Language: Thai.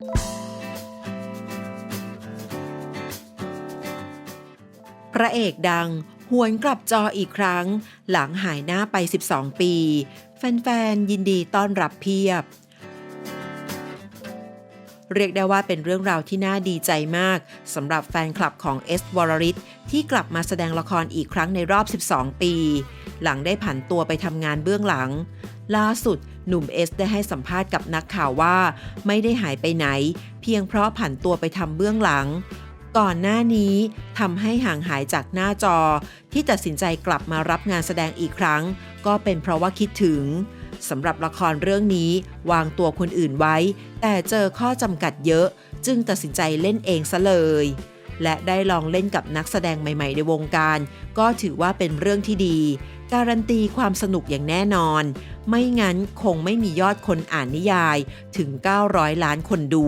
พระเอกดังหวนกลับจออีกครั้ง หลังหายหน้าไป 12 ปี แฟนๆ ยินดีต้อนรับเพียบ เรียกได้ว่าเป็นเรื่องราวที่น่าดีใจมากสำหรับแฟนคลับของเอสวรริศที่กลับมาแสดงละครอีกครั้งในรอบ 12 ปี หลังได้ผันตัวไปทำงานเบื้องหลัง ล่าสุดหนุ่มเอสได้ให้สัมภาษณ์กับนักข่าวว่า ไม่ได้หายไปไหน เพียงเพราะผันตัวไปทำเบื้องหลัง ก่อนหน้านี้ทำให้ห่างหายจากหน้าจอ ที่ตัดสินใจกลับมารับงานแสดงอีกครั้ง ก็เป็นเพราะว่าคิดถึงสำหรับละครเรื่องนี้วางตัวคนอื่นไว้ แต่เจอข้อจำกัดเยอะ จึงตัดสินใจเล่นเองซะเลย และได้ลองเล่นกับนักแสดงใหม่ ๆ ในวงการ ก็ถือว่าเป็นเรื่องที่ดี การันตีความสนุกอย่างแน่นอน ไม่งั้นคงไม่มียอดคนอ่านนิยายถึง 900 ล้านคนดู